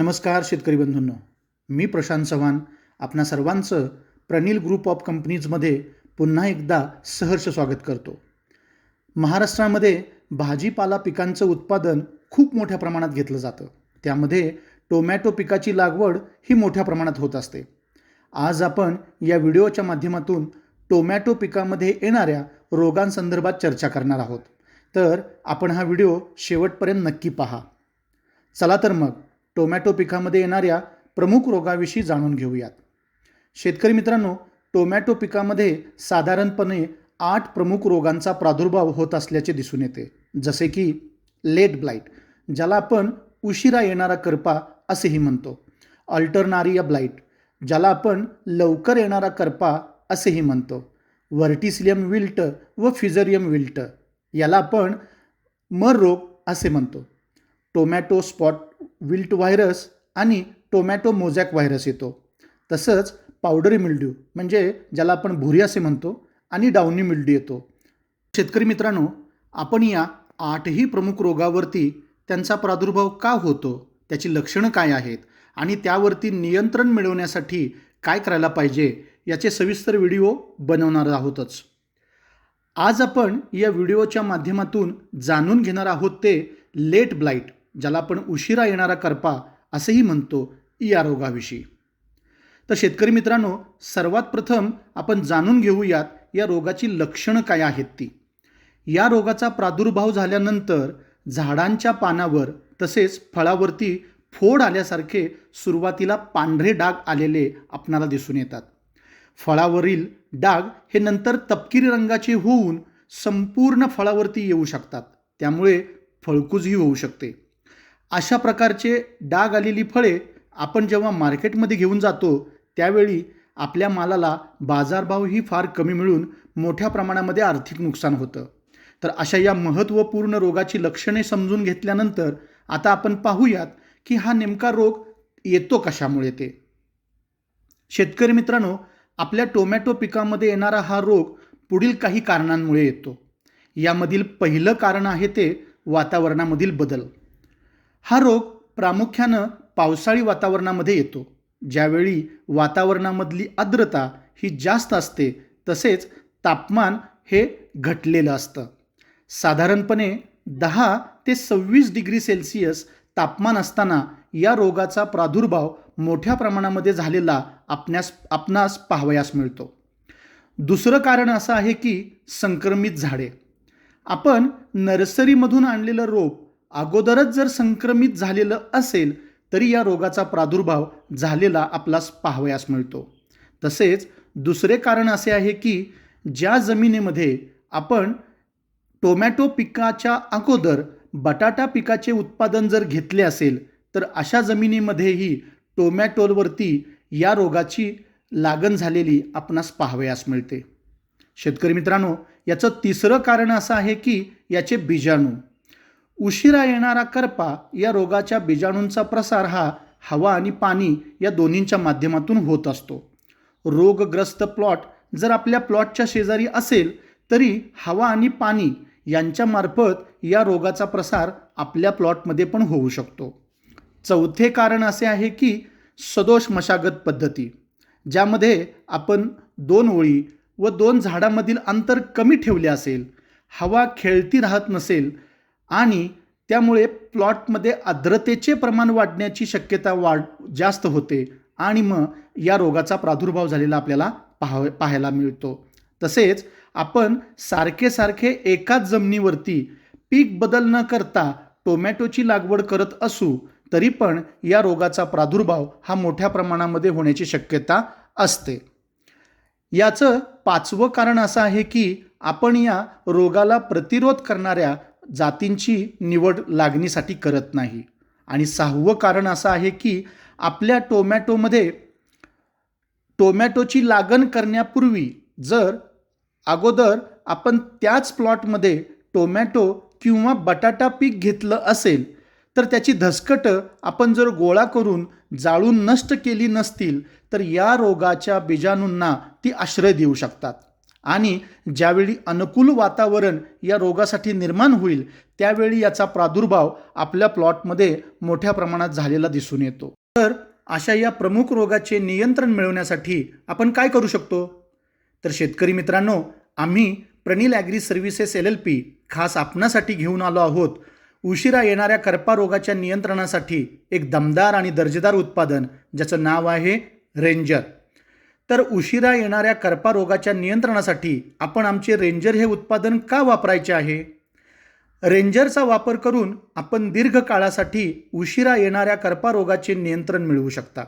नमस्कार शेतकरी बंधूंनो. मी प्रशांत चव्हाण. आपणा सर्वांचं प्रनिल ग्रुप ऑफ कंपनीजमध्ये पुन्हा एकदा सहर्ष स्वागत करतो. महाराष्ट्रामध्ये भाजीपाला पिकांचं उत्पादन खूप मोठ्या प्रमाणात घेतलं जातं. त्यामध्ये टोमॅटो पिकाची लागवड ही मोठ्या प्रमाणात होत असते. आज आपण या व्हिडिओच्या माध्यमातून टोमॅटो पिकामध्ये येणाऱ्या रोगांसंदर्भात चर्चा करणार आहोत. तर आपण हा व्हिडिओ शेवटपर्यंत नक्की पहा. चला तर मग टोमॅटो पिकामध्ये येणाऱ्या प्रमुख रोगाविषयी जाणून घेऊयात. शेतकरी मित्रांनो टोमॅटो पिकामध्ये साधारणपणे आठ प्रमुख रोगांचा प्रादुर्भाव होत असल्याचे दिसून येते. जसे की लेट ब्लाईट ज्याला आपण उशिरा येणारा करपा असेही म्हणतो. अल्टरनारिया ब्लाईट ज्याला आपण लवकर येणारा करपा असेही म्हणतो. व्हर्टिसिलियम विल्ट व फिजरियम विल्ट याला आपण मर रोग असे म्हणतो. टोमॅटो स्पॉट विल्ट व्हायरस आणि टोमॅटो मोझॅक व्हायरस येतो. तसंच पावडरी मिल्ड्यू म्हणजे ज्याला आपण भुरी असे म्हणतो आणि डाउनी मिल्ड्यू येतो. शेतकरी मित्रांनो आपण या आठही प्रमुख रोगावरती त्यांचा प्रादुर्भाव का होतो त्याची लक्षणं काय आहेत आणि त्यावरती नियंत्रण मिळवण्यासाठी काय करायला पाहिजे याचे सविस्तर व्हिडिओ बनवणार आहोतच. आज आपण या व्हिडिओच्या माध्यमातून जाणून घेणार आहोत ते लेट ब्लाईट ज्याला आपण उशिरा येणारा करपा असेही म्हणतो या रोगाविषयी. तर शेतकरी मित्रांनो सर्वात प्रथम आपण जाणून घेऊयात या रोगाची लक्षणं काय आहेत ती. या रोगाचा प्रादुर्भाव झाल्यानंतर झाडांच्या पानावर तसेच फळावरती फोड आल्यासारखे सुरुवातीला पांढरे डाग आलेले आपणाला दिसून येतात. फळावरील डाग हे नंतर तपकिरी रंगाचे होऊन संपूर्ण फळावरती येऊ शकतात. त्यामुळे फळकुजही होऊ शकते. अशा प्रकारचे डाग आलेली फळे आपण जेव्हा मार्केटमध्ये घेऊन जातो त्यावेळी आपल्या मालाला बाजारभावही फार कमी मिळून मोठ्या प्रमाणामध्ये आर्थिक नुकसान होतं. तर अशा या महत्त्वपूर्ण रोगाची लक्षणे समजून घेतल्यानंतर आता आपण पाहूयात की हा नेमका रोग येतो कशामुळे ते. शेतकरी मित्रांनो आपल्या टोमॅटो पिकामध्ये येणारा हा रोग पुढील काही कारणांमुळे येतो. यामधील पहिलं कारण आहे ते वातावरणामधील बदल. हा रोग प्रामुख्यानं पावसाळी वातावरणामध्ये येतो. ज्यावेळी वातावरणामधली आर्द्रता ही जास्त असते तसेच तापमान हे घटलेलं असतं. साधारणपणे दहा ते सव्वीस डिग्री सेल्सिअस तापमान असताना या रोगाचा प्रादुर्भाव मोठ्या प्रमाणामध्ये झालेला आपणास आपणास पाहावयास मिळतो. दुसरं कारण असं आहे की संक्रमित झाडे. आपण नर्सरीमधून आणलेलं रोप अगोदरच जर संक्रमित झालेलं असेल तरी या रोगाचा प्रादुर्भाव झालेला आपलाच पाहावयास मिळतो. तसेच दुसरे कारण असे आहे की ज्या जमिनीमध्ये आपण टोमॅटो पिकाच्या अगोदर बटाटा पिकाचे उत्पादन जर घेतले असेल तर अशा जमिनीमध्येही टोमॅटोवरती या रोगाची लागण झालेली आपणास पाहावयास मिळते. शेतकरी मित्रांनो याचं तिसरं कारण असं आहे की याचे बीजाणू. उशिरा येणारा करपा या रोगाच्या बीजाणूंचा प्रसार हा हवा आणि पाणी या दोन्हींच्या माध्यमातून होत असतो. रोगग्रस्त प्लॉट जर आपल्या प्लॉटच्या शेजारी असेल तरी हवा आणि पाणी यांच्यामार्फत या रोगाचा प्रसार आपल्या प्लॉटमध्ये पण होऊ शकतो. चौथे कारण असे आहे की सदोष मशागत पद्धती ज्यामध्ये आपण दोन ओळी व दोन झाडामधील अंतर कमी ठेवले असेल हवा खेळती राहत नसेल आणि त्यामुळे प्लॉटमध्ये आर्द्रतेचे प्रमाण वाढण्याची शक्यता वाढ जास्त होते आणि मग या रोगाचा प्रादुर्भाव झालेला आपल्याला पाहाव पाहायला मिळतो. तसेच आपण सारखे सारखे एकाच जमिनीवरती पीक बदल न करता टोमॅटोची लागवड करत असू तरी पण या रोगाचा प्रादुर्भाव हा मोठ्या प्रमाणामध्ये होण्याची शक्यता असते. याचं पाचवं कारण असं आहे की आपण या रोगाला प्रतिरोध करणाऱ्या जातींची निवड लागणीसाठी करत नाही. आणि सहावं कारण असं आहे की आपल्या टोमॅटोमध्ये टोमॅटोची लागण करण्यापूर्वी जर अगोदर आपण त्याच प्लॉटमध्ये टोमॅटो किंवा बटाटा पीक घेतलं असेल तर त्याची धसकटं आपण जर गोळा करून जाळून नष्ट केली नसतील तर या रोगाच्या बीजाणूंना ती आश्रय देऊ शकतात. आणि ज्यावेळी अनुकूल वातावरण या रोगासाठी निर्माण होईल त्यावेळी याचा प्रादुर्भाव आपल्या प्लॉटमध्ये मोठ्या प्रमाणात झालेला दिसून येतो. तर अशा या प्रमुख रोगाचे नियंत्रण मिळवण्यासाठी आपण काय करू शकतो? तर शेतकरी मित्रांनो आम्ही Pranil agri services L L P खास आपणासाठी घेऊन आलो आहोत. उशिरा येणाऱ्या करपा रोगाच्या नियंत्रणासाठी एक दमदार आणि दर्जेदार उत्पादन ज्याचं नाव आहे रेंजर. तर उशिरा येणाऱ्या करपा रोगाच्या नियंत्रणासाठी आपण आमचे रेंजर हे उत्पादन का वापरायचे आहे? रेंजरचा वापर करून आपण दीर्घकाळासाठी उशिरा येणाऱ्या करपा रोगाचे नियंत्रण मिळवू शकता.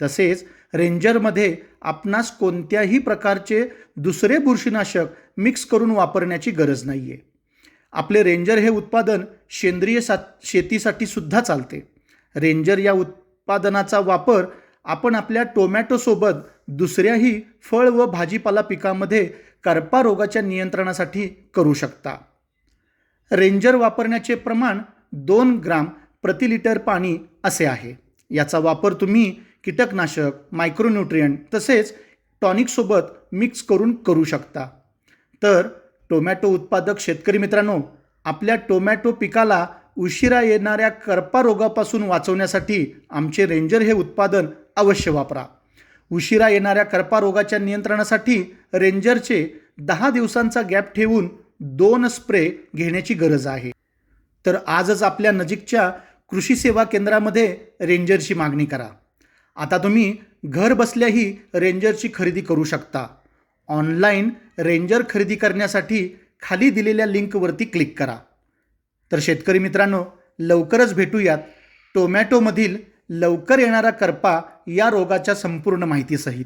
तसेच रेंजरमध्ये आपणास कोणत्याही प्रकारचे दुसरे बुरशीनाशक मिक्स करून वापरण्याची गरज नाही आहे आपले रेंजर हे उत्पादन सेंद्रिय सा शेतीसाठी सुद्धा चालते. रेंजर या उत्पादनाचा वापर आपण आपल्या टोमॅटोसोबत दुसऱ्याही फळ व भाजीपाला पिकामध्ये करपा रोगाच्या नियंत्रणासाठी करू शकता. रेंजर वापरण्याचे प्रमाण दोन ग्राम प्रति लिटर पाणी असे आहे. याचा वापर तुम्ही कीटकनाशक मायक्रोन्यूट्रियंट तसेच टॉनिकसोबत मिक्स करून करू शकता. तर टोमॅटो उत्पादक शेतकरी मित्रांनो आपल्या टोमॅटो पिकाला उशिरा येणाऱ्या करपा रोगापासून वाचवण्यासाठी आमचे रेंजर हे उत्पादन अवश्य वापरा. उशिरा येणाऱ्या कर्पारोगाच्या नियंत्रणासाठी रेंजरचे दहा दिवसांचा गॅप ठेवून दोन स्प्रे घेण्याची गरज आहे. तर आजच आपल्या नजीकच्या कृषी सेवा केंद्रामध्ये रेंजरची मागणी करा. आता तुम्ही घर बसल्याही रेंजरची खरेदी करू शकता. ऑनलाईन रेंजर खरेदी करण्यासाठी खाली दिलेल्या लिंकवरती क्लिक करा. तर शेतकरी मित्रांनो लवकरच भेटूयात टोमॅटोमधील लवकर येणारा करपा या रोगाच्या संपूर्ण माहितीसहित.